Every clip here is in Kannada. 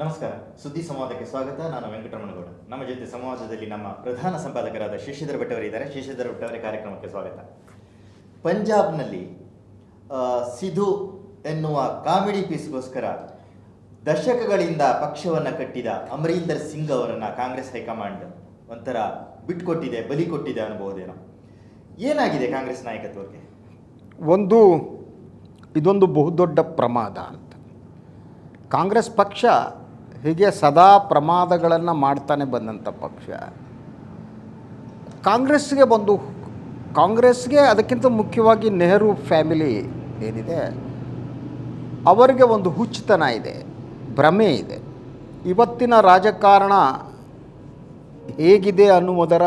ನಮಸ್ಕಾರ, ಸುದ್ದಿ ಸಂವಾದಕ್ಕೆ ಸ್ವಾಗತ. ನಾನು ವೆಂಕಟರಮಣಗೌಡ. ನಮ್ಮ ಜೊತೆ ಸಂವಾದದಲ್ಲಿ ನಮ್ಮ ಪ್ರಧಾನ ಸಂಪಾದಕರಾದ ಶಶಿಧರ್ ಭಟ್ ಅವರಿದ್ದಾರೆ ಶಶಿಧರ್ ಭಟ್ ಅವರ ಕಾರ್ಯಕ್ರಮಕ್ಕೆ ಸ್ವಾಗತ. ಪಂಜಾಬ್ನಲ್ಲಿ ಸಿಧು ಎನ್ನುವ ಕಾಮಿಡಿ ಪೀಸ್ಗೋಸ್ಕರ ದಶಕಗಳಿಂದ ಪಕ್ಷವನ್ನು ಕಟ್ಟಿದ ಅಮರೀಂದರ್ ಸಿಂಗ್ ಅವರನ್ನು ಕಾಂಗ್ರೆಸ್ ಹೈಕಮಾಂಡ್ ಒಂಥರ ಬಿಟ್ಕೊಟ್ಟಿದೆ ಬಲಿ ಕೊಟ್ಟಿದೆ ಅನ್ಬಹುದೇನೋ ಏನಾಗಿದೆ ಕಾಂಗ್ರೆಸ್ ನಾಯಕತ್ವಕ್ಕೆ? ಒಂದು, ಇದೊಂದು ಬಹುದೊಡ್ಡ ಪ್ರಮಾದ ಅಂತ. ಕಾಂಗ್ರೆಸ್ ಪಕ್ಷ ಹೀಗೆ ಸದಾ ಪ್ರಮಾದಗಳನ್ನು ಮಾಡ್ತಾನೆ ಬಂದಂಥ ಪಕ್ಷ. ಕಾಂಗ್ರೆಸ್ಗೆ ಬಂದು ಕಾಂಗ್ರೆಸ್ಗೆ ಅದಕ್ಕಿಂತ ಮುಖ್ಯವಾಗಿ ನೆಹರು ಫ್ಯಾಮಿಲಿ ಏನಿದೆ, ಅವರಿಗೆ ಒಂದು ಹುಚ್ಚುತನ ಇದೆ, ಭ್ರಮೆ ಇದೆ. ಇವತ್ತಿನ ರಾಜಕಾರಣ ಹೇಗಿದೆ ಅನ್ನುವುದರ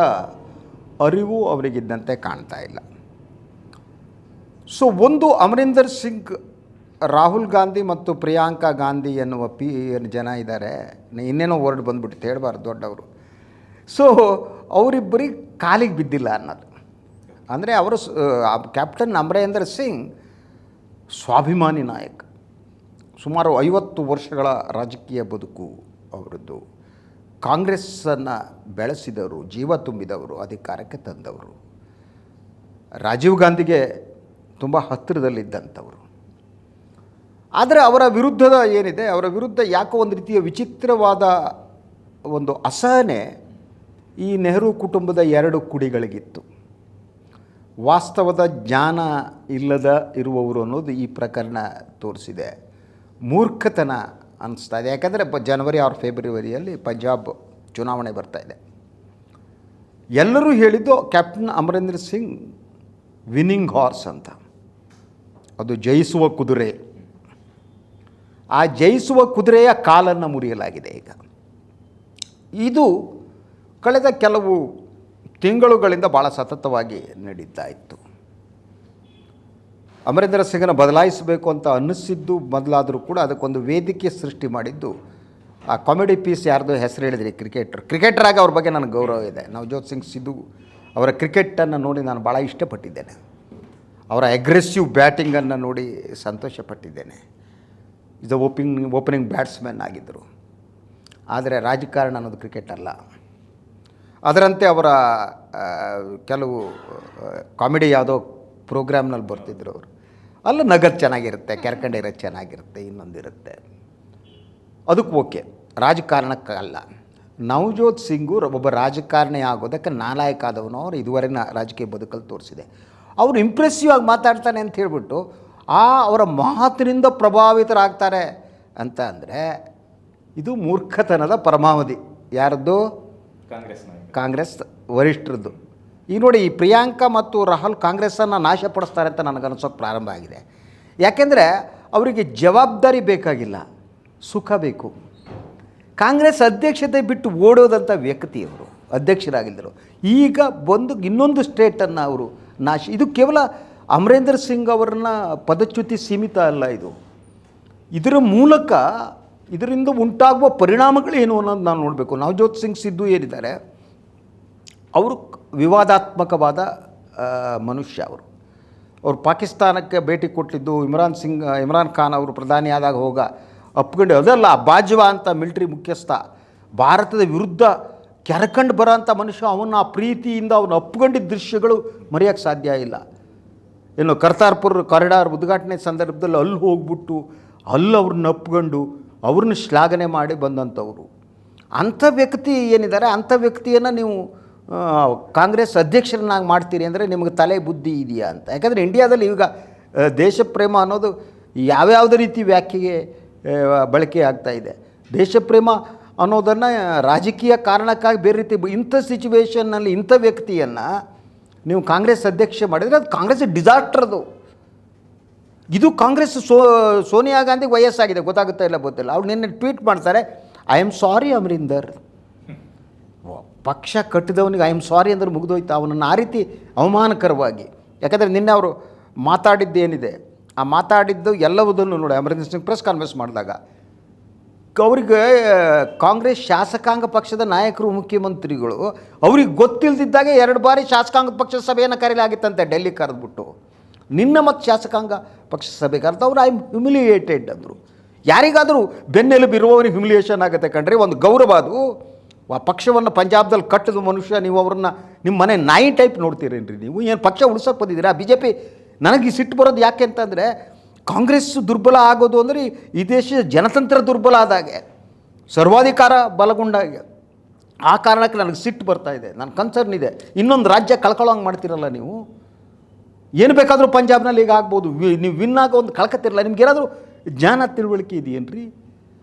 ಅರಿವು ಅವರಿಗಿದ್ದಂತೆ ಕಾಣ್ತಾ ಇಲ್ಲ. ಸೊ ಒಂದು ಅಮರಿಂದರ್ ಸಿಂಗ್ ರಾಹುಲ್ ಗಾಂಧಿ ಮತ್ತು ಪ್ರಿಯಾಂಕಾ ಗಾಂಧಿ ಎನ್ನುವ ಪಿ ಏನು ಜನ ಇದ್ದಾರೆ. ಇನ್ನೇನೋ ವರ್ಡ್ ಬಂದ್ಬಿಟ್ಟು ಹೇಳಬಾರ್ದು, ದೊಡ್ಡವರು. ಸೊ ಅವರಿಬ್ಬರಿಗೆ ಕಾಲಿಗೆ ಬಿದ್ದಿಲ್ಲ ಅನ್ನೋದು. ಅಂದರೆ ಅವರು ಕ್ಯಾಪ್ಟನ್ ಅಮರೇಂದ್ರ ಸಿಂಗ್ ಸ್ವಾಭಿಮಾನಿ ನಾಯಕ. ಸುಮಾರು ಐವತ್ತು ವರ್ಷಗಳ ರಾಜಕೀಯ ಬದುಕು ಅವರದ್ದು. ಕಾಂಗ್ರೆಸ್ಸನ್ನು ಬೆಳೆಸಿದವರು, ಜೀವ ತುಂಬಿದವರು, ಅಧಿಕಾರಕ್ಕೆ ತಂದವರು. ರಾಜೀವ್ ಗಾಂಧಿಗೆ ತುಂಬ ಹತ್ತಿರದಲ್ಲಿದ್ದಂಥವರು. ಆದರೆ ಅವರ ವಿರುದ್ಧದ ಏನಿದೆ, ಅವರ ವಿರುದ್ಧ ಯಾಕೋ ಒಂದು ರೀತಿಯ ವಿಚಿತ್ರವಾದ ಒಂದು ಅಸಹನೆ ಈ ನೆಹರು ಕುಟುಂಬದ ಎರಡು ಕುಡಿಗಳಿಗಿತ್ತು. ವಾಸ್ತವದ ಜ್ಞಾನ ಇಲ್ಲದ ಇರುವವರು ಅನ್ನೋದು ಈ ಪ್ರಕರಣ ತೋರಿಸಿದೆ. ಮೂರ್ಖತನ ಅನ್ನಿಸ್ತಾ ಇದೆ. ಯಾಕಂದರೆ ಜನವರಿ ಆರು ಫೆಬ್ರವರಿಯಲ್ಲಿ ಪಂಜಾಬ್ ಚುನಾವಣೆ ಬರ್ತಾ ಇದೆ. ಎಲ್ಲರೂ ಹೇಳಿದ್ದು captain Amarinder Singh winning horse ಅಂತ. ಅದು ಜಯಿಸುವ ಕುದುರೆ. ಆ ಜಯಿಸುವ ಕುದುರೆಯ ಕಾಲನ್ನು ಮುರಿಯಲಾಗಿದೆ ಈಗ. ಇದು ಕಳೆದ ಕೆಲವು ತಿಂಗಳುಗಳಿಂದ ಭಾಳ ಸತತವಾಗಿ ನಡೀತಾ ಇತ್ತು ಅಮರೇಂದ್ರ ಸಿಂಗನ ಬದಲಾಯಿಸಬೇಕು ಅಂತ ಅನ್ನಿಸಿದ್ದು ಮೊದಲಾದರೂ ಕೂಡ ಅದಕ್ಕೊಂದು ವೇದಿಕೆ ಸೃಷ್ಟಿ ಮಾಡಿದ್ದು ಆ ಕಾಮಿಡಿ ಪೀಸ್ ಯಾರ್ದು ಹೆಸರು ಹೇಳಿದ್ರಿ, ಕ್ರಿಕೆಟರ್. ಕ್ರಿಕೆಟರಾಗಿ ಅವ್ರ ಬಗ್ಗೆ ನನಗೆ ಗೌರವ ಇದೆ. ನವಜೋತ್ ಸಿಂಗ್ ಸಿಧು ಅವರ ಕ್ರಿಕೆಟನ್ನು ನೋಡಿ ನಾನು ಭಾಳ ಇಷ್ಟಪಟ್ಟಿದ್ದೇನೆ. ಅವರ ಅಗ್ರೆಸಿವ್ ಬ್ಯಾಟಿಂಗನ್ನು ನೋಡಿ ಸಂತೋಷಪಟ್ಟಿದ್ದೇನೆ. Is the opening opening batsman ಆಗಿದ್ದರು. ಆದರೆ ರಾಜಕಾರಣ ಅನ್ನೋದು ಕ್ರಿಕೆಟ್ ಅಲ್ಲ. ಅದರಂತೆ ಅವರ ಕೆಲವು ಕಾಮಿಡಿ ಯಾವುದೋ ಪ್ರೋಗ್ರಾಮ್ನಲ್ಲಿ ಬರ್ತಿದ್ರು ಅವರು. ಅಲ್ಲ ನಗದು ಚೆನ್ನಾಗಿರುತ್ತೆ ಕೆರ್ಕಂಡಿರೋದು ಚೆನ್ನಾಗಿರುತ್ತೆ ಇನ್ನೊಂದಿರುತ್ತೆ ಅದಕ್ಕೆ ಓಕೆ. ರಾಜಕಾರಣಕ್ಕಲ್ಲ ನವಜೋತ್ ಸಿಂಗು ಒಬ್ಬ ರಾಜಕಾರಣಿ ಆಗೋದಕ್ಕೆ ನಾಲಾಯಕ ಆದವನು ಅವರು ಇದುವರೆನ ರಾಜಕೀಯ ಬದುಕಲ್ಲಿ ತೋರಿಸಿದೆ. ಅವರು ಇಂಪ್ರೆಸಿವ್ ಆಗಿ ಮಾತಾಡ್ತಾನೆ ಅಂತ ಹೇಳ್ಬಿಟ್ಟು ಆ ಅವರ ಮಾತಿನಿಂದ ಪ್ರಭಾವಿತರಾಗ್ತಾರೆ ಅಂತ ಅಂದರೆ ಇದು ಮೂರ್ಖತನದ ಪರಮಾವಧಿ. ಯಾರದ್ದು ಕಾಂಗ್ರೆಸ್ ಕಾಂಗ್ರೆಸ್ ವರಿಷ್ಠರದ್ದು. ಈಗ ನೋಡಿ ಈ ಪ್ರಿಯಾಂಕಾ ಮತ್ತು ರಾಹುಲ್ ಕಾಂಗ್ರೆಸ್ಸನ್ನು ನಾಶಪಡಿಸ್ತಾರೆ ಅಂತ ನನಗನ್ಸೋಕೆ ಪ್ರಾರಂಭ ಆಗಿದೆ. ಯಾಕೆಂದರೆ ಅವರಿಗೆ ಜವಾಬ್ದಾರಿ ಬೇಕಾಗಿಲ್ಲ ಸುಖ ಬೇಕು. ಕಾಂಗ್ರೆಸ್ ಅಧ್ಯಕ್ಷತೆ ಬಿಟ್ಟು ಓಡೋದಂಥ ವ್ಯಕ್ತಿ ಅವರು ಅಧ್ಯಕ್ಷರಾಗಿದ್ದರು ಈಗ ಬಂದು ಇನ್ನೊಂದು ಸ್ಟೇಟನ್ನು ಅವರು ನಾಶ ಇದು ಕೇವಲ ಅಮರೇಂದ್ರ ಸಿಂಗ್ ಅವರನ್ನ ಪದಚ್ಯುತಿ ಸೀಮಿತ ಅಲ್ಲ ಇದು. ಇದರ ಮೂಲಕ ಇದರಿಂದ ಉಂಟಾಗುವ ಪರಿಣಾಮಗಳೇನು ಅನ್ನೋದು ನಾವು ನೋಡಬೇಕು. ನವಜೋತ್ ಸಿಂಗ್ ಸಿದ್ದು ಏನಿದ್ದಾರೆ ಅವರು ವಿವಾದಾತ್ಮಕವಾದ ಮನುಷ್ಯ ಅವರು. ಅವರು ಪಾಕಿಸ್ತಾನಕ್ಕೆ ಭೇಟಿ ಕೊಟ್ಟಿದ್ದು ಇಮ್ರಾನ್ ಸಿಂಗ್, ಇಮ್ರಾನ್ ಖಾನ್ ಅವರು ಪ್ರಧಾನಿಯಾದಾಗ ಹೋಗ ಅಪ್ಕೊಂಡು ಅದಲ್ಲ, ಬಾಜ್ವಾ ಅಂತ ಮಿಲಿಟ್ರಿ ಮುಖ್ಯಸ್ಥ, ಭಾರತದ ವಿರುದ್ಧ ಕೆರಕಂಡು ಬರೋಂಥ ಮನುಷ್ಯ ಅವನ್ನ ಆ ಪ್ರೀತಿಯಿಂದ ಅವನು ಅಪ್ಕೊಂಡಿದ್ದ ದೃಶ್ಯಗಳು ಮರೆಯೋಕ್ಕೆ ಸಾಧ್ಯ ಇಲ್ಲ. ಇನ್ನು ಕರ್ತಾರ್ಪುರ್ ಕಾರಿಡಾರ್ ಉದ್ಘಾಟನೆ ಸಂದರ್ಭದಲ್ಲಿ ಅಲ್ಲಿ ಹೋಗ್ಬಿಟ್ಟು ಅಲ್ಲಿ ಅವ್ರನ್ನ ಅಪ್ಕೊಂಡು ಅವ್ರನ್ನ ಶ್ಲಾಘನೆ ಮಾಡಿ ಬಂದಂಥವ್ರು. ಅಂಥ ವ್ಯಕ್ತಿ ಏನಿದ್ದಾರೆ? ಅಂಥ ವ್ಯಕ್ತಿಯನ್ನು ನೀವು ಕಾಂಗ್ರೆಸ್ ಅಧ್ಯಕ್ಷರನ್ನಾಗಿ ಮಾಡ್ತೀರಿ ಅಂದರೆ ನಿಮಗೆ ತಲೆ ಬುದ್ಧಿ ಇದೆಯಾ ಅಂತ. ಯಾಕಂದರೆ ಇಂಡಿಯಾದಲ್ಲಿ ಈಗ ದೇಶಪ್ರೇಮ ದೇಶ ಪ್ರೇಮ ಅನ್ನೋದು ಯಾವ್ಯಾವುದೇ ರೀತಿ ವ್ಯಾಖ್ಯೆಗೆ ಬಳಕೆ ಆಗ್ತಾ ಇದೆ. ದೇಶಪ್ರೇಮ ಅನ್ನೋದನ್ನು ರಾಜಕೀಯ ಕಾರಣಕ್ಕಾಗಿ ಬೇರೆ ರೀತಿ ಇಂಥ ಸಿಚುವೇಷನ್ನಲ್ಲಿ ಇಂಥ ವ್ಯಕ್ತಿಯನ್ನು ನೀವು ಕಾಂಗ್ರೆಸ್ ಅಧ್ಯಕ್ಷ ಮಾಡಿದರೆ ಅದು ಕಾಂಗ್ರೆಸ್ ಡಿಸಾಸ್ಟರ್ ಅದು. ಇದು ಕಾಂಗ್ರೆಸ್ ಸೋ, ಸೋನಿಯಾ ಗಾಂಧಿ ವಯಸ್ಸಾಗಿದೆ ಗೊತ್ತಾಗುತ್ತಾ ಇಲ್ಲ ಗೊತ್ತಿಲ್ಲ. ಅವ್ರು ನಿನ್ನೆ ಟ್ವೀಟ್ ಮಾಡ್ತಾರೆ ಐ ಆಮ್ ಸಾರಿ ಅಮರಿಂದರ್. ಪಕ್ಷ ಕಟ್ಟಿದವನಿಗೆ ಐ ಆಮ್ ಸಾರಿ ಅಂದ್ರೆ ಮುಗಿದೋಯ್ತು? ಅವನನ್ನು ಆ ರೀತಿ ಅವಮಾನಕರವಾಗಿ. ಯಾಕಂದರೆ ನಿನ್ನೆ ಅವರು ಮಾತಾಡಿದ್ದೇನಿದೆ ಆ ಮಾತಾಡಿದ್ದು ಎಲ್ಲವುದನ್ನು ನೋಡಿ, ಅಮರಿಂದರ್ ಸಿಂಗ್ ಪ್ರೆಸ್ ಕಾನ್ಫರೆನ್ಸ್ ಮಾಡಿದಾಗ. ಅವರಿಗೆ ಕಾಂಗ್ರೆಸ್ ಶಾಸಕಾಂಗ ಪಕ್ಷದ ನಾಯಕರು, ಮುಖ್ಯಮಂತ್ರಿಗಳು, ಅವ್ರಿಗೆ ಗೊತ್ತಿಲ್ಲದಿದ್ದಾಗೆ ಎರಡು ಬಾರಿ ಶಾಸಕಾಂಗ ಪಕ್ಷದ ಸಭೆಯನ್ನು ಕರೆಯಲಾಗಿತ್ತಂತೆ ಡೆಲ್ಲಿ ಕರೆದ್ಬಿಟ್ಟು. ನಿನ್ನ ಮತ್ತು ಶಾಸಕಾಂಗ ಪಕ್ಷ ಸಭೆ ಕರೆದು ಅವ್ರು ಐ ಹ್ಯುಮಿಲಿಯೇಟೆಡ್ ಅಂದರು. ಯಾರಿಗಾದರೂ ಬೆನ್ನೆಲುಬು ಇರುವವರಿಗೆ ಹ್ಯುಮಿಲಿಯೇಷನ್ ಆಗುತ್ತೆ ಕಣ್ರಿ, ಒಂದು ಗೌರವ ಅದು. ಆ ಪಕ್ಷವನ್ನು ಪಂಜಾಬ್ದಲ್ಲಿ ಕಟ್ಟಿದ ಮನುಷ್ಯ, ನೀವು ಅವ್ರನ್ನ ನಿಮ್ಮ ಮನೆ ನಾಯಿ ಟೈಪ್ ನೋಡ್ತೀರೇನ್ರಿ ನೀವು? ಏನು ಪಕ್ಷ ಉಳಿಸೋಕೆ ಬಂದಿದ್ದೀರಾ? ಬಿ ಜೆ ಪಿ ನನಗೆ ಸಿಟ್ಟು ಬರೋದು ಯಾಕೆ ಅಂತಂದರೆ ಕಾಂಗ್ರೆಸ್ ದುರ್ಬಲ ಆಗೋದು ಅಂದರೆ ಈ ದೇಶದ ಜನತಂತ್ರ ದುರ್ಬಲ ಆದಾಗೆ, ಸರ್ವಾಧಿಕಾರ ಬಲಗೊಂಡಾಗೆ. ಆ ಕಾರಣಕ್ಕೆ ನನಗೆ ಸಿಟ್ಟು ಬರ್ತಾ ಇದೆ, ನನ್ನ ಕನ್ಸರ್ನ್ ಇದೆ. ಇನ್ನೊಂದು ರಾಜ್ಯ ಕಳ್ಕೊಳ್ಳೋಂಗೆ ಮಾಡ್ತಿರಲ್ಲ ನೀವು? ಏನು ಬೇಕಾದರೂ ಪಂಜಾಬ್ನಲ್ಲಿ ಈಗ ಆಗ್ಬೋದು. ನೀವು ವಿನ್ ಆಗೋ ಒಂದು ಕಳ್ಕತ್ತಿರಲ್ಲ. ನಿಮ್ಗೆ ಏನಾದರೂ ಜ್ಞಾನ ತಿಳುವಳಿಕೆ ಇದೆಯೇನ್ರಿ?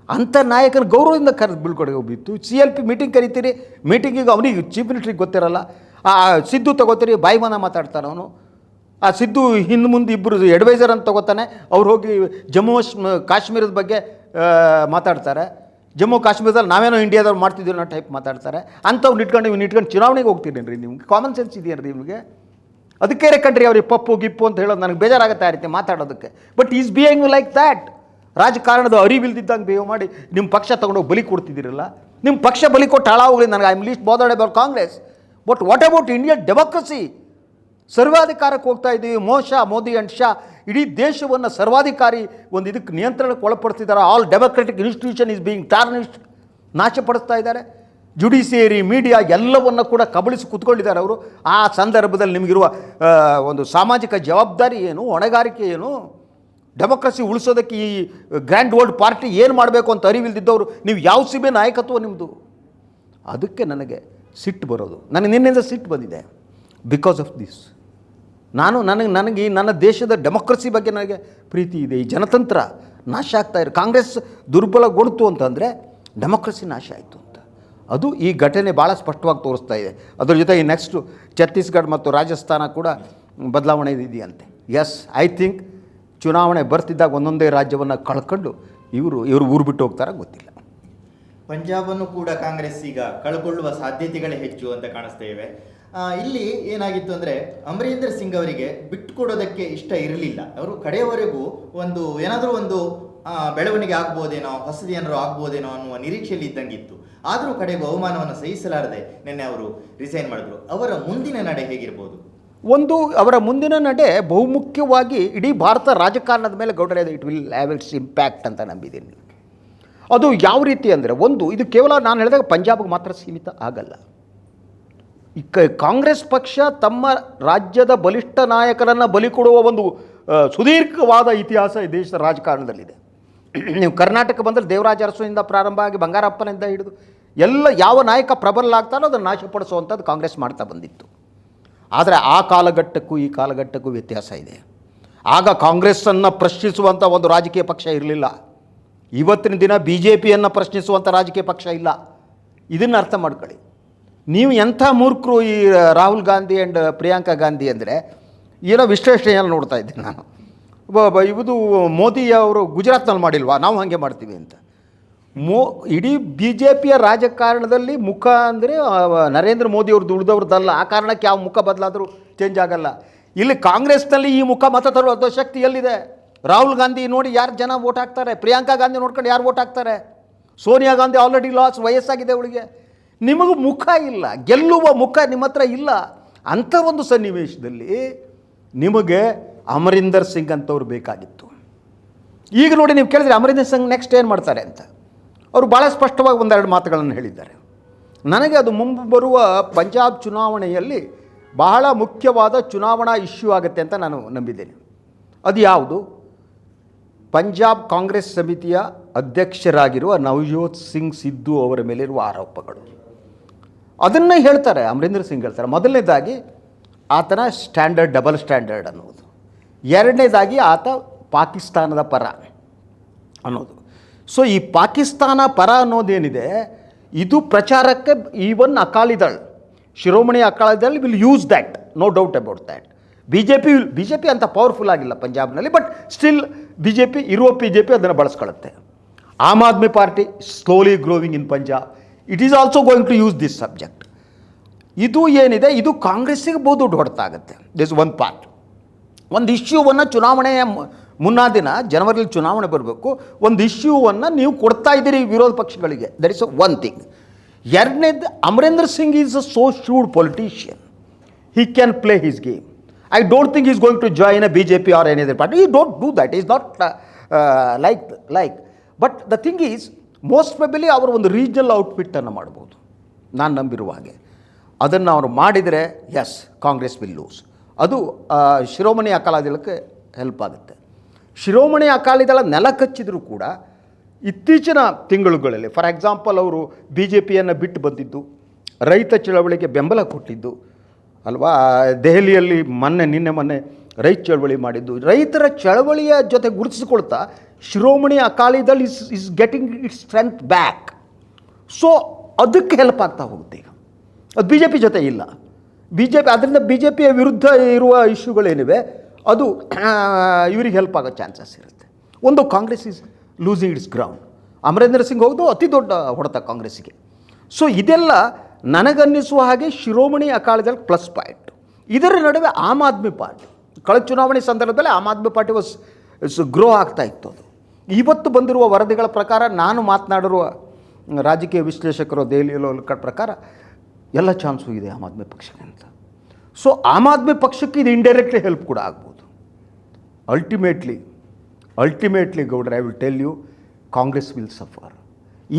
ಅಂಥ ನಾಯಕನ ಗೌರವದಿಂದ ಕರೆದು ಬೀಳ್ಕೊಡೆ ಹೋಗಿತ್ತು ಸಿ ಎಲ್ ಪಿ ಮೀಟಿಂಗ್ ಕರಿತೀರಿ. ಮೀಟಿಂಗಿಗೆ ಅವನಿಗೆ ಚೀಫ್ ಮಿನಿಸ್ಟ್ರಿಗೆ ಗೊತ್ತಿರಲ್ಲ. ಆ ಸಿದ್ದು ತಗೋತೀರಿ ಬಾಯಿ ಮನ ಮಾತಾಡ್ತಾನೆ ಅವನು. ಆ ಸಿದ್ದು ಹಿಂದೆ ಮುಂದೆ ಇಬ್ಬರು ಅಡ್ವೈಸರ್ ಅಂತ ತಗೋತಾನೆ. ಅವ್ರು ಹೋಗಿ ಜಮ್ಮು ಕಾಶ್ಮ- ಕಾಶ್ಮೀರದ ಬಗ್ಗೆ ಮಾತಾಡ್ತಾರೆ. ಜಮ್ಮು, ಕಾಶ್ಮೀರದಲ್ಲಿ ನಾವೇನೋ ಇಂಡಿಯಾದವ್ರು ಮಾಡ್ತಿದ್ದೀವಿ ಅನ್ನೋ ಟೈಪ್ ಮಾತಾಡ್ತಾರೆ. ಅಂಥವ್ನು ಇಟ್ಕೊಂಡು ಇವ್ನು ಇಟ್ಕೊಂಡು ಚುನಾವಣೆಗೆ ರೀ ನಿಮ್ಗೆ ಕಾಮನ್ ಸೆನ್ಸ್ ಇದೆಯೇನ್ರಿ ನಿಮಗೆ? ಅದಕ್ಕೆ ಕಂಡ್ರಿ ಅವ್ರಿಗೆ ಪಪ್ಪು, ಗಿಪ್ಪು ಅಂತ ಹೇಳೋದು ನನಗೆ ಬೇಜಾರಾಗುತ್ತೆ ಆ ರೀತಿ ಮಾತಾಡೋದಕ್ಕೆ. But is behaving like that ರಾಜಕಾರಣದ ಅರಿವಿಲ್ದಿದ್ದಂಗೆ ಬೇವ್ ಮಾಡಿ ನಿಮ್ಮ ಪಕ್ಷ ತೊಗೊಂಡೋಗಿ ಬಲಿ ಕೊಡ್ತಿದ್ದೀರಲ್ಲ? ನಿಮ್ಮ ಪಕ್ಷ ಬಲಿ ಕೊಟ್ಟು ಹಾಳಾಗಲಿ ನನಗೆ. I least bothered about Congress but what about Indian democracy ಸರ್ವಾಧಿಕಾರಕ್ಕೆ ಹೋಗ್ತಾ ಇದ್ದೀವಿ. ಮೋಶ ಮೋದಿ ಅಂಡ್ ಶಾ ಇಡೀ ದೇಶವನ್ನು ಸರ್ವಾಧಿಕಾರಿ ಒಂದು ಇದಕ್ಕೆ ನಿಯಂತ್ರಣಕ್ಕೆ ಒಳಪಡಿಸ್ತಿದ್ದಾರೆ all democratic institution is being tarnished ನಾಶಪಡಿಸ್ತಾ ಇದ್ದಾರೆ. ಜುಡಿಷಿಯರಿ ಮೀಡಿಯಾ ಎಲ್ಲವನ್ನು ಕೂಡ ಕಬಳಿಸಿ ಕೂತ್ಕೊಂಡಿದ್ದಾರೆ ಅವರು. ಆ ಸಂದರ್ಭದಲ್ಲಿ ನಿಮಗಿರುವ ಒಂದು ಸಾಮಾಜಿಕ ಜವಾಬ್ದಾರಿ ಏನು, ಹೊಣೆಗಾರಿಕೆ ಏನು? ಡೆಮೊಕ್ರಸಿ ಉಳಿಸೋದಕ್ಕೆ ಈ ಗ್ರ್ಯಾಂಡ್ ವರ್ಲ್ಡ್ ಪಾರ್ಟಿ ಏನು ಮಾಡಬೇಕು ಅಂತ ಅರಿವಿಲ್ದಿದ್ದವರು, ನೀವು ಯಾವ ಸಿಬೆ ನಾಯಕತ್ವ ನಿಮ್ಮದು ಅದಕ್ಕೆ ನನಗೆ ಸಿಟ್ಟು ಬರೋದು. ನನಗೆ ನಿನ್ನಿಂದ ಸಿಟ್ಟು ಬಂದಿದೆ. ಬಿಕಾಸ್ ಆಫ್ ದಿಸ್ ನಾನು ನನಗೆ ನನಗೆ ನನ್ನ ದೇಶದ ಡೆಮೊಕ್ರಸಿ ಬಗ್ಗೆ ನನಗೆ ಪ್ರೀತಿ ಇದೆ, ಈ ಜನತಂತ್ರ ನಾಶ ಆಗ್ತಾ ಇರೋ ಕಾಂಗ್ರೆಸ್ ದುರ್ಬಲಗೊಳ್ತು ಅಂತಂದರೆ ಡೆಮೊಕ್ರಸಿ ನಾಶ ಆಯಿತು ಅಂತ. ಅದು ಈ ಘಟನೆ ಭಾಳ ಸ್ಪಷ್ಟವಾಗಿ ತೋರಿಸ್ತಾ ಇದೆ. ಅದ್ರ ಜೊತೆಗೆ ನೆಕ್ಸ್ಟು ಛತ್ತೀಸ್ಗಢ ಮತ್ತು ರಾಜಸ್ಥಾನ ಕೂಡ ಬದಲಾವಣೆ ಇದೆಯಂತೆ. ಎಸ್ ಐ ಥಿಂಕ್ ಚುನಾವಣೆ ಬರ್ತಿದ್ದಾಗ ಒಂದೊಂದೇ ರಾಜ್ಯವನ್ನು ಕಳ್ಕೊಂಡು ಇವರು ಇವರು ಊರು ಬಿಟ್ಟು ಹೋಗ್ತಾರ ಗೊತ್ತಿಲ್ಲ. ಪಂಜಾಬನ್ನು ಕೂಡ ಕಾಂಗ್ರೆಸ್ ಈಗ ಕಳ್ಕೊಳ್ಳುವ ಸಾಧ್ಯತೆಗಳೇ ಹೆಚ್ಚು ಅಂತ ಕಾಣಿಸ್ತಾ ಇವೆ. ಇಲ್ಲಿ ಏನಾಗಿತ್ತು ಅಂದರೆ ಅಮರೀಂದರ್ ಸಿಂಗ್ ಅವರಿಗೆ ಬಿಟ್ಟುಕೊಡೋದಕ್ಕೆ ಇಷ್ಟ ಇರಲಿಲ್ಲ. ಅವರು ಕಡೆಯವರೆಗೂ ಒಂದು, ಏನಾದರೂ ಒಂದು ಬೆಳವಣಿಗೆ ಆಗ್ಬೋದೇನೋ, ಹೊಸದು ಏನಾದರೂ ಆಗ್ಬೋದೇನೋ ಅನ್ನುವ ನಿರೀಕ್ಷೆಯಲ್ಲಿ ಇದ್ದಂಗಿತ್ತು. ಆದರೂ ಕಡೆಗೂ ಅವಮಾನವನ್ನು ಸಹಿಸಲಾರದೆ ನಿನ್ನೆ ಅವರು ರಿಸೈನ್ ಮಾಡಿದ್ರು. ಅವರ ಮುಂದಿನ ನಡೆ ಹೇಗಿರ್ಬೋದು? ಒಂದು, ಅವರ ಮುಂದಿನ ನಡೆ ಬಹುಮುಖ್ಯವಾಗಿ ಇಡೀ ಭಾರತ ರಾಜಕಾರಣದ ಮೇಲೆ ಗೌಡರ it will have its impact ಅಂತ ನಂಬಿದ್ದೀನಿ. ಅದು ಯಾವ ರೀತಿ ಅಂದರೆ, ಒಂದು, ಇದು ಕೇವಲ ನಾನು ಹೇಳಿದಾಗ ಪಂಜಾಬ್ಗೆ ಮಾತ್ರ ಸೀಮಿತ ಆಗಲ್ಲ. ಈ ಕಾಂಗ್ರೆಸ್ ಪಕ್ಷ ತಮ್ಮ ರಾಜ್ಯದ ಬಲಿಷ್ಠ ನಾಯಕರನ್ನು ಬಲಿ ಕೊಡುವ ಒಂದು ಸುದೀರ್ಘವಾದ ಇತಿಹಾಸ ಈ ದೇಶದ ರಾಜಕಾರಣದಲ್ಲಿದೆ. ನೀವು ಕರ್ನಾಟಕ ಬಂದರೆ ದೇವರಾಜ ಅರಸುನಿಂದ ಪ್ರಾರಂಭ ಆಗಿ ಬಂಗಾರಪ್ಪನಿಂದ ಹಿಡಿದು ಎಲ್ಲ ಯಾವ ನಾಯಕ ಪ್ರಬಲ ಆಗ್ತಾನೋ ಅದನ್ನು ನಾಶಪಡಿಸುವಂಥದ್ದು ಕಾಂಗ್ರೆಸ್ ಮಾಡ್ತಾ ಬಂದಿತ್ತು. ಆದರೆ ಆ ಕಾಲಘಟ್ಟಕ್ಕೂ ಈ ಕಾಲಘಟ್ಟಕ್ಕೂ ವ್ಯತ್ಯಾಸ ಇದೆ. ಆಗ ಕಾಂಗ್ರೆಸ್ಸನ್ನು ಪ್ರಶ್ನಿಸುವಂಥ ಒಂದು ರಾಜಕೀಯ ಪಕ್ಷ ಇರಲಿಲ್ಲ. ಇವತ್ತಿನ ದಿನ ಬಿ ಜೆ ಪಿಯನ್ನು ಪ್ರಶ್ನಿಸುವಂಥ ರಾಜಕೀಯ ಪಕ್ಷ ಇಲ್ಲ. ಇದನ್ನು ಅರ್ಥ ಮಾಡ್ಕೊಳ್ಳಿ. ನೀವು ಎಂಥ ಮೂರ್ಖರು ಈ ರಾಹುಲ್ ಗಾಂಧಿ ಆ್ಯಂಡ್ ಪ್ರಿಯಾಂಕಾ ಗಾಂಧಿ ಅಂದರೆ, ಏನೋ ವಿಶ್ಲೇಷಣೆಯಲ್ಲಿ ನೋಡ್ತಾ ಇದ್ದೀನಿ ನಾನು. ಇದು ಮೋದಿ ಅವರು ಗುಜರಾತ್ನಲ್ಲಿ ಮಾಡಿಲ್ವಾ? ನಾವು ಹಾಗೆ ಮಾಡ್ತೀವಿ ಅಂತ. ಮೋ, ಇಡೀ ಬಿ ಜೆ ಪಿಯ ರಾಜಕಾರಣದಲ್ಲಿ ಮುಖ ಅಂದರೆ ನರೇಂದ್ರ ಮೋದಿ ಅವರು ದುಡ್ದವ್ರದ್ದಲ್ಲ. ಆ ಕಾರಣಕ್ಕೆ ಯಾವ ಮುಖ ಬದಲಾದರೂ ಚೇಂಜ್ ಆಗಲ್ಲ. ಇಲ್ಲಿ ಕಾಂಗ್ರೆಸ್ನಲ್ಲಿ ಈ ಮುಖ ಮತ ತರುವ ಶಕ್ತಿ ಎಲ್ಲಿದೆ? ರಾಹುಲ್ ಗಾಂಧಿ ನೋಡಿ ಯಾರು ಜನ ವೋಟ್ ಹಾಕ್ತಾರೆ? ಪ್ರಿಯಾಂಕಾ ಗಾಂಧಿ ನೋಡ್ಕೊಂಡು ಯಾರು ವೋಟ್ ಹಾಕ್ತಾರೆ? ಸೋನಿಯಾ ಗಾಂಧಿ ಆಲ್ರೆಡಿ ಲಾಸ್ ವಯಸ್ಸಾಗಿದೆ ಅವಳಿಗೆ. ನಿಮಗೂ ಮುಖ ಇಲ್ಲ, ಗೆಲ್ಲುವ ಮುಖ ನಿಮ್ಮ ಹತ್ರ ಇಲ್ಲ ಅಂಥ ಒಂದು ಸನ್ನಿವೇಶದಲ್ಲಿ ನಿಮಗೆ ಅಮರಿಂದರ್ ಸಿಂಗ್ ಅಂತವ್ರು ಬೇಕಾಗಿತ್ತು. ಈಗ ನೋಡಿ ನೀವು ಕೇಳಿದ್ರೆ ಅಮರಿಂದರ್ ಸಿಂಗ್ ನೆಕ್ಸ್ಟ್ ಏನು ಮಾಡ್ತಾರೆ ಅಂತ? ಅವರು ಭಾಳ ಸ್ಪಷ್ಟವಾಗಿ ಒಂದೆರಡು ಮಾತುಗಳನ್ನು ಹೇಳಿದ್ದಾರೆ. ನನಗೆ ಅದು ಮುಂಬ ಬರುವ ಪಂಜಾಬ್ ಚುನಾವಣೆಯಲ್ಲಿ ಬಹಳ ಮುಖ್ಯವಾದ ಚುನಾವಣಾ ಇಶ್ಯೂ ಆಗುತ್ತೆ ಅಂತ ನಾನು ನಂಬಿದ್ದೇನೆ. ಅದು ಯಾವುದು? ಪಂಜಾಬ್ ಕಾಂಗ್ರೆಸ್ ಸಮಿತಿಯ ಅಧ್ಯಕ್ಷರಾಗಿರುವ ನವಜೋತ್ ಸಿಂಗ್ ಸಿದ್ದು ಅವರ ಮೇಲಿರುವ ಆರೋಪಗಳು. ಅದನ್ನೇ ಹೇಳ್ತಾರೆ, ಅಮರೀಂದ್ರ ಸಿಂಗ್ ಹೇಳ್ತಾರೆ. ಮೊದಲನೇದಾಗಿ, ಆತನ ಸ್ಟ್ಯಾಂಡರ್ಡ್, ಡಬಲ್ ಸ್ಟ್ಯಾಂಡರ್ಡ್ ಅನ್ನೋದು. ಎರಡನೇದಾಗಿ, ಆತ ಪಾಕಿಸ್ತಾನದ ಪರ ಅನ್ನೋದು. ಸೊ ಈ ಪಾಕಿಸ್ತಾನ ಪರ ಅನ್ನೋದೇನಿದೆ, ಇದು ಪ್ರಚಾರಕ್ಕೆ even Akali Dal Shiromani Akali Dal will use that no doubt about that B J P B J P ಅಂತ ಪವರ್ಫುಲ್ ಆಗಿಲ್ಲ ಪಂಜಾಬ್ನಲ್ಲಿ but still B J P ಇರುವ ಬಿ ಜೆ ಪಿ ಅದನ್ನು ಬಳಸ್ಕೊಳ್ಳುತ್ತೆ. Aam Aadmi Party slowly growing in Punjab it is also going to use this subject ಇದು ಏನಿದೆ? ಇದು ಕಾಂಗ್ರೆಸ್ಸಿಗೆ ಬಹು ದೊಡ್ಡ ಹೊಡೆತಾಗುತ್ತೆ. ದಿಸ್ ಒನ್ ಪಾರ್ಟ್ ಒಂದು ಇಶ್ಯೂವನ್ನು ಚುನಾವಣೆಯ ಮುನ್ನಾ ದಿನ ಜನವರಿಲಿ ಚುನಾವಣೆ ಬರಬೇಕು. ಒಂದು ಇಶ್ಯೂವನ್ನು ನೀವು ಕೊಡ್ತಾ ಇದ್ದೀರಿ ವಿರೋಧ ಪಕ್ಷಗಳಿಗೆ. ದಟ್ ಇಸ್ ಒನ್ ಥಿಂಗ್ ಎರಡನೇದು Amarinder Singh is a shrewd politician he can play his game I don't think is going to join a B J P or N He don't do that. Do not is not like like but the thing is most probably ಅವರು ಒಂದು ರೀಜನಲ್ ಔಟ್ಪಿಟ್ಟನ್ನು ಮಾಡ್ಬೋದು. ನಾನು ನಂಬಿರುವ ಹಾಗೆ. ಅದನ್ನು ಅವರು ಮಾಡಿದರೆ ಎಸ್ ಕಾಂಗ್ರೆಸ್ ವಿಲ್ ಲೂಸ್ ಅದು ಶಿರೋಮಣಿ ಅಕಾಲಿದಳಕ್ಕೆ ಹೆಲ್ಪ್ ಆಗುತ್ತೆ. ಶಿರೋಮಣಿ ಅಕಾಲಿದಳ ನೆಲ ಕಚ್ಚಿದರೂ ಕೂಡ ಇತ್ತೀಚಿನ ತಿಂಗಳುಗಳಲ್ಲಿ ಫಾರ್ ಎಕ್ಸಾಂಪಲ್ ಅವರು ಬಿ ಜೆ ಪಿಯನ್ನು ಬಿಟ್ಟು ಬಂದಿದ್ದು, ರೈತ ಚಳವಳಿಗೆ ಬೆಂಬಲ ಕೊಟ್ಟಿದ್ದು, ಅಲ್ವಾ? ದೆಹಲಿಯಲ್ಲಿ ಮೊನ್ನೆ, ನಿನ್ನೆ ಮೊನ್ನೆ ರೈತ ಚಳವಳಿ ಮಾಡಿದ್ದು. ರೈತರ ಚಳವಳಿಯ ಜೊತೆ ಗುರುತಿಸಿಕೊಳ್ತಾ Shiromani Akali Dal is is getting its strength back so ಅದಕ್ಕೆ ಹೆಲ್ಪ್ ಆಗ್ತಾ ಹೋಗುತ್ತೆ ಈಗ. ಅದು ಬಿ ಜೆ ಪಿ ಜೊತೆ ಇಲ್ಲ. ಬಿ ಜೆ ಪಿ ಅದರಿಂದ ಬಿ ಜೆ ಪಿಯ ವಿರುದ್ಧ ಇರುವ ಇಶ್ಯೂಗಳೇನಿವೆ, ಅದು ಇವ್ರಿಗೆ ಹೆಲ್ಪ್ ಆಗೋ ಚಾನ್ಸಸ್ ಇರುತ್ತೆ. ಒಂದು Congress is losing its ground Amarinder Singh ಹೋಗೋದು ಅತಿ ದೊಡ್ಡ ಹೊಡೆತ ಕಾಂಗ್ರೆಸ್ಸಿಗೆ. ಸೊ ಇದೆಲ್ಲ ನನಗನ್ನಿಸುವ ಹಾಗೆ ಶಿರೋಮಣಿ ಅಕಾಲಿದಲ್ ಪ್ಲಸ್ ಪಾಯಿಂಟ್ ಇದರ ನಡುವೆ ಆಮ್ ಆದ್ಮಿ ಪಾರ್ಟಿ. ಕಳೆದ ಚುನಾವಣೆ ಸಂದರ್ಭದಲ್ಲಿ Aam Aadmi party was grow ಆಗ್ತಾ ಇತ್ತು ಅದು. ಇವತ್ತು ಬಂದಿರುವ ವರದಿಗಳ ಪ್ರಕಾರ ನಾನು ಮಾತನಾಡಿರುವ ರಾಜಕೀಯ ವಿಶ್ಲೇಷಕರು ದೆಹಲಿ ಕಟ್ ಪ್ರಕಾರ ಎಲ್ಲ ಚಾನ್ಸು ಇದೆ ಆಮ್ ಆದ್ಮಿ ಪಕ್ಷಕ್ಕೆ ಅಂತ. ಸೊ ಆಮ್ ಆದ್ಮಿ ಪಕ್ಷಕ್ಕೆ ಇದು ಇಂಡೈರೆಕ್ಟ್ಲಿ ಹೆಲ್ಪ್ ಕೂಡ ಆಗ್ಬೋದು. ಅಲ್ಟಿಮೇಟ್ಲಿ ಅಲ್ಟಿಮೇಟ್ಲಿ ಗೌಡ್ರೆ I will tell you Congress will suffer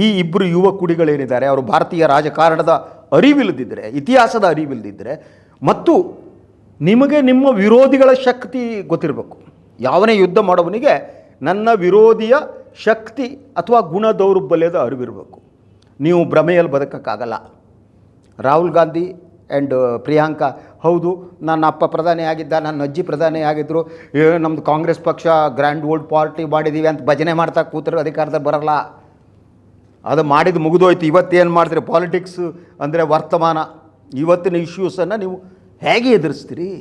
ಈ ಇಬ್ಬರು ಯುವ ಕುಡಿಗಳೇನಿದ್ದಾರೆ, ಅವರು ಭಾರತೀಯ ರಾಜಕಾರಣದ ಅರಿವಿಲ್ಲದಿದ್ದರೆ ಇತಿಹಾಸದ ಅರಿವಿಲ್ಲದಿದ್ದರೆ ಮತ್ತು ನಿಮಗೆ ನಿಮ್ಮ ವಿರೋಧಿಗಳ ಶಕ್ತಿ ಗೊತ್ತಿರಬೇಕು. ಯಾವನೇ ಯುದ್ಧ ಮಾಡೋವನಿಗೆ ನನ್ನ ವಿರೋಧಿಯ ಶಕ್ತಿ ಅಥವಾ ಗುಣ ದೌರ್ಬಲ್ಯದ ಅರಿವಿರಬೇಕು. ನೀವು ಭ್ರಮೆಯಲ್ಲಿ ಬದುಕೋಕ್ಕಾಗಲ್ಲ. ರಾಹುಲ್ ಗಾಂಧಿ ಆ್ಯಂಡ್ ಪ್ರಿಯಾಂಕಾ, ಹೌದು, ನನ್ನ ಅಪ್ಪ ಪ್ರಧಾನಿ ಆಗಿದ್ದ, ನನ್ನ ಅಜ್ಜಿ ಪ್ರಧಾನಿ ಆಗಿದ್ದರು ನಮ್ಮದು ಕಾಂಗ್ರೆಸ್ ಪಕ್ಷ ಗ್ರ್ಯಾಂಡ್ ಓಲ್ಡ್ ಪಾರ್ಟಿ ಮಾಡಿದ್ದೀವಿ ಅಂತ ಭಜನೆ ಮಾಡ್ತಾ ಕೂತರು ಅಧಿಕಾರದಲ್ಲಿ ಬರಲ್ಲ. ಅದು ಮಾಡಿದ್ದು ಮುಗಿದೋಯ್ತು. ಇವತ್ತೇನು ಮಾಡ್ತೀರಿ? ಪಾಲಿಟಿಕ್ಸ್ ಅಂದರೆ ವರ್ತಮಾನ. ಇವತ್ತಿನ ಇಶ್ಯೂಸನ್ನು ನೀವು ಹೇಗೆ ಎದುರಿಸ್ತೀರಿ?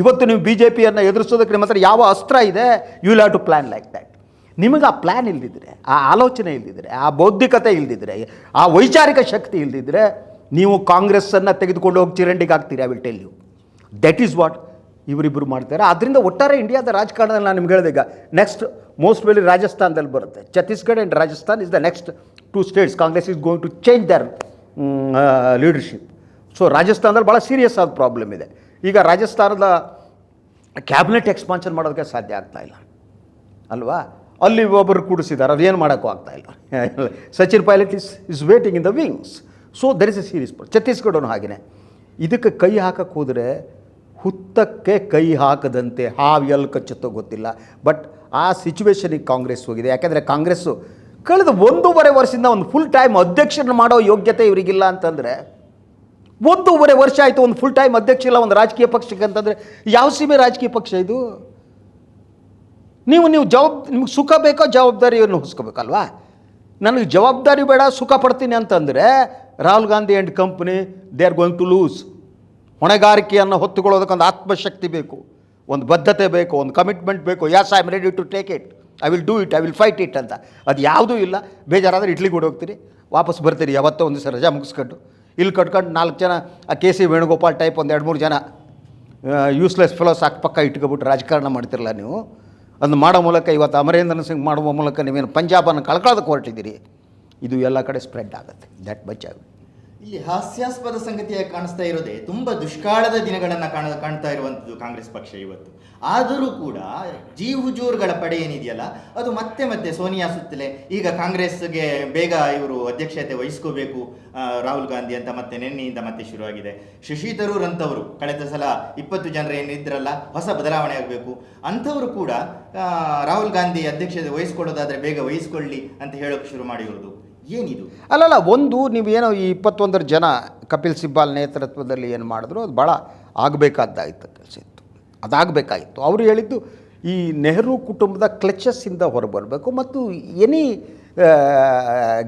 ಇವತ್ತು ನೀವು ಬಿ ಜೆ ಪಿಯನ್ನು ಎದುರಿಸೋದಕ್ಕೆ ನಿಮ್ಮ ಹತ್ರ ಯಾವ ಅಸ್ತ್ರ ಇದೆ you will have to plan like that ನಿಮಗೆ ಆ ಪ್ಲ್ಯಾನ್ ಇಲ್ದಿದ್ರೆ, ಆ ಆಲೋಚನೆ ಇಲ್ದಿದ್ರೆ, ಆ ಬೌದ್ಧಿಕತೆ ಇಲ್ದಿದ್ರೆ, ಆ ವೈಚಾರಿಕ ಶಕ್ತಿ ಇಲ್ದಿದ್ರೆ ನೀವು ಕಾಂಗ್ರೆಸ್ಸನ್ನು ತೆಗೆದುಕೊಂಡು ಹೋಗಿ ಚಿರಂಡಿಗೆ ಹಾಕ್ತೀರಿ I will tell you that is what ಇವರಿಬ್ಬರು ಮಾಡ್ತಾರೆ. ಆದ್ದರಿಂದ ಒಟ್ಟಾರೆ ಇಂಡಿಯಾದ ರಾಜಕಾರಣದಲ್ಲಿ ನಾನು ನಿಮ್ಗೆ ಹೇಳಿದೆ, ಈಗ ನೆಕ್ಸ್ಟ್ ಮೋಸ್ಟ್ ವೆಲಿ ರಾಜಸ್ಥಾನದಲ್ಲಿ ಬರುತ್ತೆ. Chhattisgarh and Rajasthan is the next two states Congress is going to change their leadership so ರಾಜಸ್ಥಾನದಲ್ಲಿ ಭಾಳ ಸೀರಿಯಸ್ ಆದ ಪ್ರಾಬ್ಲಮ್ ಇದೆ. ಈಗ ರಾಜಸ್ಥಾನದ ಕ್ಯಾಬಿನೆಟ್ ಎಕ್ಸ್ಪಾನ್ಷನ್ ಮಾಡೋದಕ್ಕೆ ಸಾಧ್ಯ ಆಗ್ತಾ ಇಲ್ಲ. ಅಲ್ವಾ? ಅಲ್ಲಿ ಒಬ್ಬರು ಕೂಡಿಸಿದ್ದಾರೆ, ಅದೇನು ಮಾಡೋಕ್ಕೂ ಆಗ್ತಾ ಇಲ್ಲ. Sachin Pilot is is waiting in the wings so there is a series ಛತ್ತೀಸ್ಗಢನು ಹಾಗೆಯೇ ಇದಕ್ಕೆ ಕೈ ಹಾಕಕ್ಕೆ ಹೋದರೆ ಹುತ್ತಕ್ಕೆ ಕೈ ಹಾಕದಂತೆ ಹಾವು ಎಲ್ಲಿ ಕಚ್ಚುತ್ತೋ ಗೊತ್ತಿಲ್ಲ. ಬಟ್ ಆ ಸಿಚುವೇಶನಿಗೆ ಕಾಂಗ್ರೆಸ್ ಹೋಗಿದೆ. ಯಾಕೆಂದರೆ ಕಾಂಗ್ರೆಸ್ಸು ಕಳೆದ ಒಂದೂವರೆ ವರ್ಷದಿಂದ ಒಂದು ಫುಲ್ ಟೈಮ್ ಅಧ್ಯಕ್ಷರನ್ನ ಮಾಡೋ ಯೋಗ್ಯತೆ ಇವರಿಗಿಲ್ಲ ಅಂತಂದರೆ ಒಂದೂವರೆ ವರ್ಷ ಆಯಿತು, ಒಂದು ಫುಲ್ ಟೈಮ್ ಅಧ್ಯಕ್ಷ ಇಲ್ಲ, ಒಂದು ರಾಜಕೀಯ ಪಕ್ಷಕ್ಕೆ ಅಂತಂದರೆ ಯಾವ ಸೀಮೆ ರಾಜಕೀಯ ಪಕ್ಷ ಇದು? ನೀವು ನೀವು ಜವಾಬ್, ನಿಮ್ಗೆ ಸುಖ ಬೇಕೋ ಜವಾಬ್ದಾರಿಯನ್ನು ಹೊಸ್ಕೋಬೇಕಲ್ವಾ? ನನಗೆ ಜವಾಬ್ದಾರಿ ಬೇಡ, ಸುಖ ಪಡ್ತೀನಿ ಅಂತಂದರೆ Rahul Gandhi and company they are going to lose ಹೊಣೆಗಾರಿಕೆಯನ್ನು ಹೊತ್ತುಕೊಳ್ಳೋದಕ್ಕೆ ಒಂದು ಆತ್ಮಶಕ್ತಿ ಬೇಕು, ಒಂದು ಬದ್ಧತೆ ಬೇಕು, ಒಂದು ಕಮಿಟ್ಮೆಂಟ್ ಬೇಕು. Yes I am ready to take it I will do it I will fight it ಅಂತ. ಅದು ಯಾವುದೂ ಇಲ್ಲ. ಬೇಜಾರಾದರೆ ಓಡೋಗ್ತೀರಿ ಹೋಗ್ತೀರಿ. ವಾಪಸ್ ಬರ್ತೀರಿ. ಯಾವತ್ತೋ ಒಂದು ದಿವಸ ರಜಾ ಮುಗಿಸ್ಕೊಂಡು. ಇಲ್ಲಿ ಕಟ್ಕೊಂಡು ನಾಲ್ಕು ಜನ, ಆ ಕೆ ಸಿ ವೇಣುಗೋಪಾಲ್ ಟೈಪ್ ಒಂದು ಎರಡು ಮೂರು ಜನ ಯೂಸ್ಲೆಸ್ ಫೆಲೋಸ್ ಅಕ್ಕಪಕ್ಕ ಇಟ್ಕೊಬಿಟ್ಟು ರಾಜಕಾರಣ ಮಾಡ್ತಿರಲ್ಲ ನೀವು. ಅದನ್ನು ಮಾಡೋ ಮೂಲಕ ಇವತ್ತು ಅಮರೇಂದ್ರ ಸಿಂಗ್ ಮಾಡುವ ಮೂಲಕ ನೀವೇನು ಪಂಜಾಬನ್ನು ಕಳ್ಕೊಳ್ಳೋದಕ್ಕೆ ಹೊರಟಿದ್ದೀರಿ. ಇದು ಎಲ್ಲ ಕಡೆ ಸ್ಪ್ರೆಡ್ ಆಗುತ್ತೆ. ದಟ್ ಮಚ್ ಆಗುತ್ತೆ. ಇಲ್ಲಿ ಹಾಸ್ಯಾಸ್ಪದ ಸಂಗತಿಯಾಗಿ ಕಾಣಿಸ್ತಾ ಇರೋದೇ, ತುಂಬ ದುಷ್ಕಾಲದ ದಿನಗಳನ್ನು ಕಾಣ, ಕಾಣ್ತಾ ಇರುವಂಥದ್ದು ಕಾಂಗ್ರೆಸ್ ಪಕ್ಷ ಇವತ್ತು. ಆದರೂ ಕೂಡ ಜಿ ಹುಜೂರ್ಗಳ ಪಡೆ ಏನಿದೆಯಲ್ಲ, ಅದು ಮತ್ತೆ ಮತ್ತೆ ಸೋನಿಯಾ ಸುತ್ತಲೇ, ಈಗ ಕಾಂಗ್ರೆಸ್ಗೆ ಬೇಗ ಇವರು ಅಧ್ಯಕ್ಷತೆ ವಹಿಸ್ಕೋಬೇಕು ರಾಹುಲ್ ಗಾಂಧಿ ಅಂತ ಮತ್ತೆ ನೆನ್ನೆಯಿಂದ ಮತ್ತೆ ಶುರುವಾಗಿದೆ. ಶಶಿ ತರೂರ್ ಅಂತವರು ಕಳೆದ ಸಲ ಇಪ್ಪತ್ತು ಜನರು ಏನಿದ್ರಲ್ಲ, ಹೊಸ ಬದಲಾವಣೆ ಆಗಬೇಕು. ಅಂಥವರು ಕೂಡ ರಾಹುಲ್ ಗಾಂಧಿ ಅಧ್ಯಕ್ಷತೆ ವಹಿಸ್ಕೊಳ್ಳೋದಾದ್ರೆ ಬೇಗ ವಹಿಸ್ಕೊಳ್ಳಿ ಅಂತ ಹೇಳೋಕೆ ಶುರು ಮಾಡಿರೋದು. ಏನಿದು? ಅಲ್ಲಲ್ಲ, ಒಂದು ನೀವು ಏನೋ ಈ ಇಪ್ಪತ್ತೊಂದರ ಜನ ಕಪಿಲ್ ಸಿಬ್ಬಾಲ್ ನೇತೃತ್ವದಲ್ಲಿ ಏನು ಮಾಡಿದ್ರು, ಅದು ಭಾಳ ಆಗಬೇಕಾದ್ದಾಗಿತ್ತು ಕೆಲಸ ಅದಾಗಬೇಕಾಗಿತ್ತು. ಅವರು ಹೇಳಿದ್ದು ಈ ನೆಹರು ಕುಟುಂಬದ ಕ್ಲಚಸ್ಸಿಂದ ಹೊರಬರಬೇಕು ಮತ್ತು ಎನಿ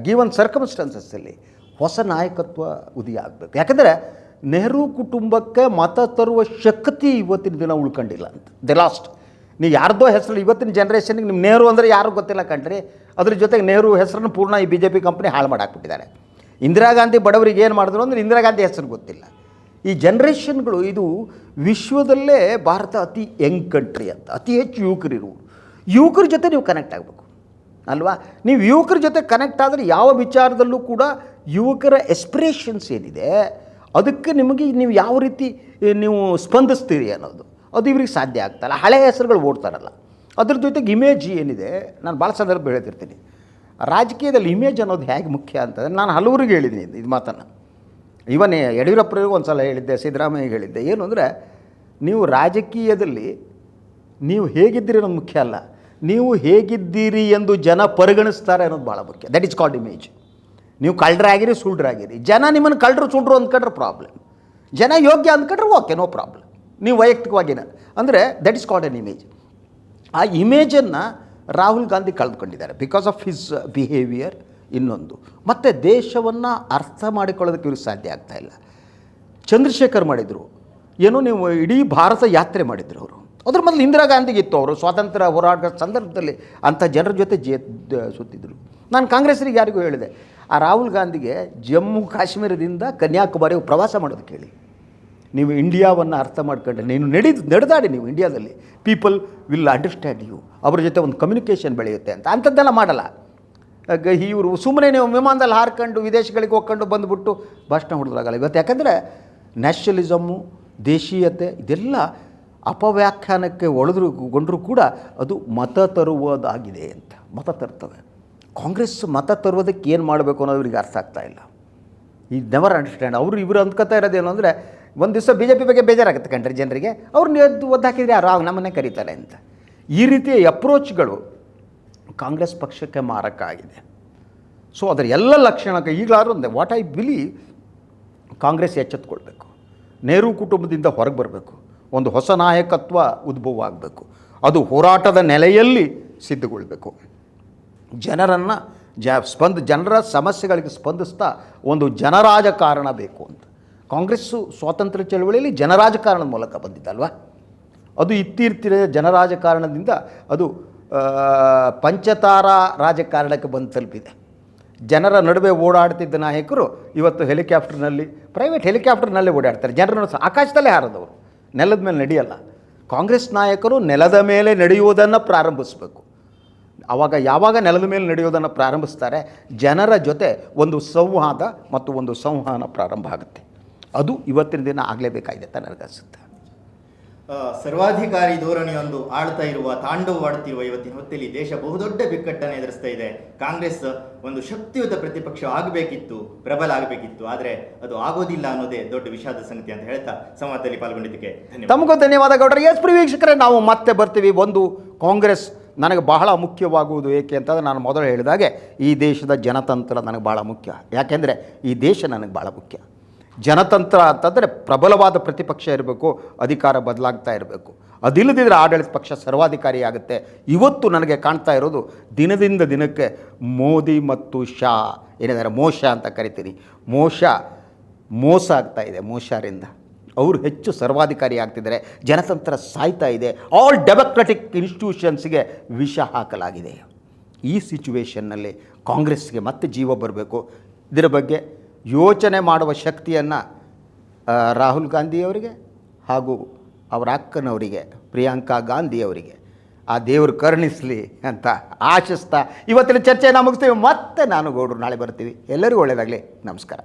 ಗಿವನ್ ಸರ್ಕಮ್ಸ್ಟಾನ್ಸಸ್ಸಲ್ಲಿ ಹೊಸ ನಾಯಕತ್ವ ಉದಯ ಆಗಬೇಕು ಯಾಕಂದರೆ ನೆಹರು ಕುಟುಂಬಕ್ಕೆ ಮತ ತರುವ ಶಕ್ತಿ ಇವತ್ತಿನ ದಿನ ಉಳ್ಕೊಂಡಿಲ್ಲ ಅಂತ. ದಿ ಲಾಸ್ಟ್ ನೀವು ಯಾರ್ದೋ ಹೆಸರು ಇವತ್ತಿನ ಜನ್ರೇಷನ್ಗೆ ನಿಮ್ಮ ನೆಹರು ಅಂದರೆ ಯಾರು ಗೊತ್ತಿಲ್ಲ ಕಣ್ರಿ ಅದ್ರ ಜೊತೆಗೆ ನೆಹರು ಹೆಸರನ್ನು ಪೂರ್ಣ ಈ ಬಿ ಜೆ ಪಿ ಕಂಪ್ನಿ ಹಾಳು ಮಾಡಾಕ್ಬಿಟ್ಟಿದ್ದಾರೆ. ಇಂದಿರಾ ಗಾಂಧಿ ಬಡವರಿಗೆ ಏನು ಮಾಡಿದ್ರು ಅಂದರೆ ಇಂದಿರಾ ಗಾಂಧಿ ಹೆಸರು ಗೊತ್ತಿಲ್ಲ. ಈ ಜನ್ರೇಷನ್ಗಳು ಇದು ವಿಶ್ವದಲ್ಲೇ ಭಾರತ ಅತಿ ಯಂಗ್ ಕಂಟ್ರಿ ಅಂತ, ಅತಿ ಹೆಚ್ಚು ಯುವಕರಿರು ಯುವಕರ ಜೊತೆ ನೀವು ಕನೆಕ್ಟ್ ಆಗಬೇಕು, ಅಲ್ವಾ? ನೀವು ಯುವಕರ ಜೊತೆ ಕನೆಕ್ಟ್ ಆದರೆ ಯಾವ ವಿಚಾರದಲ್ಲೂ ಕೂಡ ಯುವಕರ ಎಸ್ಪಿರೇಷನ್ಸ್ ಏನಿದೆ, ಅದಕ್ಕೆ ನಿಮಗೆ ನೀವು ಯಾವ ರೀತಿ ನೀವು ಸ್ಪಂದಿಸ್ತೀರಿ ಅನ್ನೋದು, ಅದು ಇವ್ರಿಗೆ ಸಾಧ್ಯ ಆಗ್ತಲ್ಲ ಹಳೆ ಹೆಸರುಗಳು ಓಡ್ತಾರಲ್ಲ, ಅದ್ರ ಜೊತೆಗೆ ಇಮೇಜ್ ಏನಿದೆ, ನಾನು ಭಾಳ ಸಂದರ್ಭ ಹೇಳ್ತಿರ್ತೀನಿ ರಾಜಕೀಯದಲ್ಲಿ ಇಮೇಜ್ ಅನ್ನೋದು ಹೇಗೆ ಮುಖ್ಯ ಅಂತಂದರೆ, ನಾನು ಹಲವರಿಗೆ ಹೇಳಿದ್ದೀನಿ ಇದು- ಮಾತನ್ನು. ಇವನ್ ಯಡಿಯೂರಪ್ಪರಿಗೂ ಒಂದು ಸಲ ಹೇಳಿದ್ದೆ, ಸಿದ್ದರಾಮಯ್ಯಗೆ ಹೇಳಿದ್ದೆ, ಏನು ಅಂದರೆ ನೀವು ರಾಜಕೀಯದಲ್ಲಿ ನೀವು ಹೇಗಿದ್ದೀರಿ ಅನ್ನೋದು ಮುಖ್ಯ ಅಲ್ಲ. ನೀವು ಹೇಗಿದ್ದೀರಿ ಎಂದು ಜನ ಪರಿಗಣಿಸ್ತಾರೆ ಅನ್ನೋದು ಭಾಳ ಮುಖ್ಯ. ದಟ್ ಈಸ್ ಕಾಲ್ಡ್ ಇಮೇಜ್ ನೀವು ಕಳ್ಳರಾಗಿರಿ ಸುಳ್ಳರಾಗಿರಿ ಜನ ನಿಮ್ಮನ್ನು ಕಳ್ಳರು, ಸುಳ್ರು ಅಂದ್ಕೊಂಡ್ರೆ ಪ್ರಾಬ್ಲಮ್ ಜನ ಯೋಗ್ಯ ಅಂದ್ಕೊಂಡ್ರೆ ಓಕೆ ನೋ ಪ್ರಾಬ್ಲಮ್ ನೀವು ವೈಯಕ್ತಿಕವಾಗಿನ ಅಂದರೆ that is called an image ಆ ಇಮೇಜನ್ನು ರಾಹುಲ್ ಗಾಂಧಿ ಕಳೆದುಕೊಂಡಿದ್ದಾರೆ ಬಿಕಾಸ್ ಆಫ್ ಹಿಸ್ ಬಿಹೇವಿಯರ್ ಇನ್ನೊಂದು. ಮತ್ತು ದೇಶವನ್ನು ಅರ್ಥ ಮಾಡಿಕೊಳ್ಳೋದಕ್ಕೆ ಇವ್ರಿಗೆ ಸಾಧ್ಯ ಆಗ್ತಾ ಇಲ್ಲ. ಚಂದ್ರಶೇಖರ್ ಮಾಡಿದರು. ಏನೋ ನೀವು ಇಡೀ ಭಾರತ ಯಾತ್ರೆ ಮಾಡಿದರು ಅವರು. ಅದ್ರ ಮೊದಲು ಇಂದಿರಾ ಗಾಂಧಿಗೆ ಇತ್ತು ಅವರು. ಸ್ವಾತಂತ್ರ್ಯ ಹೋರಾಟದ ಸಂದರ್ಭದಲ್ಲಿ ಅಂಥ ಜನರ ಜೊತೆ ಜೇ ಸುತ್ತಿದ್ರು. ನಾನು ಕಾಂಗ್ರೆಸ್ರಿಗೆ ಯಾರಿಗೂ ಹೇಳಿದೆ. ಆ ರಾಹುಲ್ ಗಾಂಧಿಗೆ ಜಮ್ಮು ಕಾಶ್ಮೀರದಿಂದ ಕನ್ಯಾಕುಮಾರಿ ಪ್ರವಾಸ ಮಾಡೋದು ಹೇಳಿ ನೀವು ಇಂಡಿಯಾವನ್ನು ಅರ್ಥ ಮಾಡ್ಕೊಂಡ್ರೆ, ನೀನು ನಡೆದು ನಡೆದಾಡಿ ನೀವು ಇಂಡಿಯಾದಲ್ಲಿ. ಪೀಪಲ್ ವಿಲ್ ಅಂಡರ್ಸ್ಟ್ಯಾಂಡ್ ಯು ಅವ್ರ ಜೊತೆ ಒಂದು ಕಮ್ಯುನಿಕೇಷನ್ ಬೆಳೆಯುತ್ತೆ ಅಂತ. ಅಂಥದ್ದೆಲ್ಲ ಮಾಡಲ್ಲ. ಇವರು ಸುಮ್ಮನೆ ನೀವು ವಿಮಾನದಲ್ಲಿ ಹಾರ್ಕೊಂಡು ವಿದೇಶಗಳಿಗೆ ಹೋಗ್ಕೊಂಡು ಬಂದುಬಿಟ್ಟು ಭಾಷಣ ಹೊಡೆದ್ರಾಗಲ್ಲ. ಇವತ್ತು ಯಾಕಂದರೆ ನ್ಯಾಷನಲಿಸಮ್ಮು, ದೇಶೀಯತೆ ಇದೆಲ್ಲ ಅಪವ್ಯಾಖ್ಯಾನಕ್ಕೆ ಒಳದ್ರು, ಗೊಂಡರೂ ಕೂಡ ಅದು ಮತ ತರುವುದಾಗಿದೆ ಅಂತ. ಮತ ತರ್ತವೆ ಕಾಂಗ್ರೆಸ್ ಮತ ತರುವುದಕ್ಕೆ ಏನು ಮಾಡಬೇಕು ಅನ್ನೋದು ಇವ್ರಿಗೆ ಅರ್ಥ ಆಗ್ತಾ ಇಲ್ಲ. ಈ ನೆವರ್ ಅಂಡರ್ಸ್ಟ್ಯಾಂಡ್ ಅವರು ಇವರು ಅಂದ್ಕೊತಾ ಇರೋದೇನು ಅಂದರೆ, ಒಂದು ದಿವಸ ಬಿ ಜೆ ಪಿ ಬಗ್ಗೆ ಬೇಜಾರಾಗುತ್ತೆ ಕಂಡ್ರೆ ಜನರಿಗೆ. ಅವ್ರನ್ನ ಎದ್ದು ಒದ್ದು ಹಾಕಿದರೆ ಯಾರು ನಮ್ಮನ್ನೇ ಕರೀತಾರೆ ಅಂತ. ಈ ರೀತಿಯ ಅಪ್ರೋಚ್ಗಳು ಕಾಂಗ್ರೆಸ್ ಪಕ್ಷಕ್ಕೆ ಮಾರಕ ಆಗಿದೆ ಸೊ ಅದರ ಎಲ್ಲ ಲಕ್ಷಣಕ್ಕೆ ಈಗಲಾದ್ರೂ ಒಂದೇ ವಾಟ್ ಐ ಬಿಲೀವ್ ಕಾಂಗ್ರೆಸ್ ಎಚ್ಚೆತ್ಕೊಳ್ಬೇಕು. ನೆಹರು ಕುಟುಂಬದಿಂದ ಹೊರಗೆ ಬರಬೇಕು. ಒಂದು ಹೊಸ ನಾಯಕತ್ವ ಉದ್ಭವ ಆಗಬೇಕು. ಅದು ಹೋರಾಟದ ನೆಲೆಯಲ್ಲಿ ಸಿದ್ಧಗೊಳ್ಬೇಕು. ಜನರನ್ನು, ಜ, ಸ್ಪಂದ, ಜನರ ಸಮಸ್ಯೆಗಳಿಗೆ ಸ್ಪಂದಿಸ್ತಾ ಒಂದು ಜನರಾಜಕಾರಣ ಬೇಕು ಅಂತ. ಕಾಂಗ್ರೆಸ್ಸು ಸ್ವಾತಂತ್ರ್ಯ ಚಳವಳಿಯಲ್ಲಿ ಜನರಾಜಕಾರಣದ ಮೂಲಕ ಬಂದಿದ್ದಲ್ವ? ಅದು ಇತ್ತೀರ್ತಿರ ಜನರಾಜಕಾರಣದಿಂದ ಅದು ಪಂಚತಾರ ರಾಜಕಾರಣಕ್ಕೆ ಬಂದು ತಲುಪಿದೆ. ಜನರ ನಡುವೆ ಓಡಾಡ್ತಿದ್ದ ನಾಯಕರು ಇವತ್ತು ಹೆಲಿಕಾಪ್ಟರ್ನಲ್ಲಿ ಪ್ರೈವೇಟ್ ಹೆಲಿಕಾಪ್ಟರ್ನಲ್ಲೇ ಓಡಾಡ್ತಾರೆ. ಜನರನ್ನು ಆಕಾಶದಲ್ಲೇ ಹಾರದವರು. ನೆಲದ ಮೇಲೆ ನಡೆಯಲ್ಲ. ಕಾಂಗ್ರೆಸ್ ನಾಯಕರು ನೆಲದ ಮೇಲೆ ನಡೆಯುವುದನ್ನು ಪ್ರಾರಂಭಿಸಬೇಕು. ಆವಾಗ ಯಾವಾಗ ನೆಲದ ಮೇಲೆ ನಡೆಯೋದನ್ನು ಪ್ರಾರಂಭಿಸ್ತಾರೆ? ಜನರ ಜೊತೆ ಒಂದು ಸಂವಾದ ಮತ್ತು ಒಂದು ಸಂವಹನ ಪ್ರಾರಂಭ ಆಗುತ್ತೆ. ಅದು ಇವತ್ತಿನ ದಿನ ಆಗಲೇಬೇಕಾಗಿದೆ ನನಗನ್ಸುತ್ತೆ. ಸರ್ವಾಧಿಕಾರಿ ಧೋರಣೆಯೊಂದು ಆಳ್ತಾ ಇರುವ ತಾಂಡವವಾಡುತ್ತಿರುವ ಇವತ್ತಿನ ಹೊತ್ತಲ್ಲಿ ದೇಶ ಬಹುದೊಡ್ಡ ಬಿಕ್ಕಟ್ಟನ್ನು ಎದುರಿಸ್ತಾ ಇದೆ. ಕಾಂಗ್ರೆಸ್ ಒಂದು ಶಕ್ತಿಯುತ ಪ್ರತಿಪಕ್ಷ ಆಗಬೇಕಿತ್ತು, ಪ್ರಬಲ ಆಗಬೇಕಿತ್ತು. ಆದರೆ ಅದು ಆಗೋದಿಲ್ಲ ಅನ್ನೋದೇ ದೊಡ್ಡ ವಿಷಾದ ಸಂಗತಿ ಅಂತ ಹೇಳ್ತಾ ಸಂವಾದದಲ್ಲಿ ಪಾಲ್ಗೊಂಡಿದ್ದಕ್ಕೆ ತಮಗೂ ಧನ್ಯವಾದ ಗೌಡ್ರೆ. ಎಸ್ ಪ್ರಿ ವೀಕ್ಷಕರೇ, ನಾವು ಮತ್ತೆ ಬರ್ತೀವಿ. ಒಂದು ಕಾಂಗ್ರೆಸ್ ನನಗೆ ಬಹಳ ಮುಖ್ಯವಾಗುವುದು ಏಕೆ ಅಂತಂದರೆ ನಾನು ಮೊದಲು ಹೇಳಿದಾಗೆ ಈ ದೇಶದ ಜನತಂತ್ರ ನನಗೆ ಭಾಳ ಮುಖ್ಯ. ಯಾಕೆಂದರೆ ಈ ದೇಶ ನನಗೆ ಭಾಳ ಮುಖ್ಯ. ಜನತಂತ್ರ ಅಂತಂದರೆ ಪ್ರಬಲವಾದ ಪ್ರತಿಪಕ್ಷ ಇರಬೇಕು, ಅಧಿಕಾರ ಬದಲಾಗ್ತಾ ಇರಬೇಕು. ಅದಿಲ್ಲದಿದ್ದರೆ ಆಡಳಿತ ಪಕ್ಷ ಸರ್ವಾಧಿಕಾರಿ ಆಗುತ್ತೆ. ಇವತ್ತು ನನಗೆ ಕಾಣ್ತಾ ಇರೋದು ದಿನದಿಂದ ದಿನಕ್ಕೆ ಮೋದಿ ಮತ್ತು ಶಾ, ಏನಿದ್ದಾರೆ, ಮೋಶ ಅಂತ ಕರಿತೀನಿ. ಮೋಶ ಮೋಸ ಆಗ್ತಾ ಇದೆ, ಮೋಶಾರಿಂದ. ಅವರು ಹೆಚ್ಚು ಸರ್ವಾಧಿಕಾರಿ ಆಗ್ತಿದ್ದಾರೆ, ಜನತಂತ್ರ ಸಾಯ್ತಾ ಇದೆ ಆಲ್ ಡೆಮೊಕ್ರೆಟಿಕ್ ಇನ್ಸ್ಟಿಟ್ಯೂಷನ್ಸ್ಗೆ ವಿಷ ಹಾಕಲಾಗಿದೆ. ಈ ಸಿಚುವೇಷನ್ನಲ್ಲಿ ಕಾಂಗ್ರೆಸ್ಗೆ ಮತ್ತೆ ಜೀವ ಬರಬೇಕು. ಇದರ ಬಗ್ಗೆ ಯೋಚನೆ ಮಾಡುವ ಶಕ್ತಿಯನ್ನು ರಾಹುಲ್ ಗಾಂಧಿಯವರಿಗೆ ಹಾಗೂ ಅವರ ಅಕ್ಕನವರಿಗೆ, ಪ್ರಿಯಾಂಕಾ ಗಾಂಧಿಯವರಿಗೆ ಆ ದೇವರು ಕರುಣಿಸಲಿ ಅಂತ ಆಶಿಸ್ತಾ ಇವತ್ತಿನ ಚರ್ಚೆಯನ್ನು ಮುಗಿಸ್ತೀವಿ. ಮತ್ತೆ ನಾನು ಗೌಡರು ನಾಳೆ ಬರ್ತೀವಿ. ಎಲ್ಲರಿಗೂ ಒಳ್ಳೆಯದಾಗಲಿ ನಮಸ್ಕಾರ.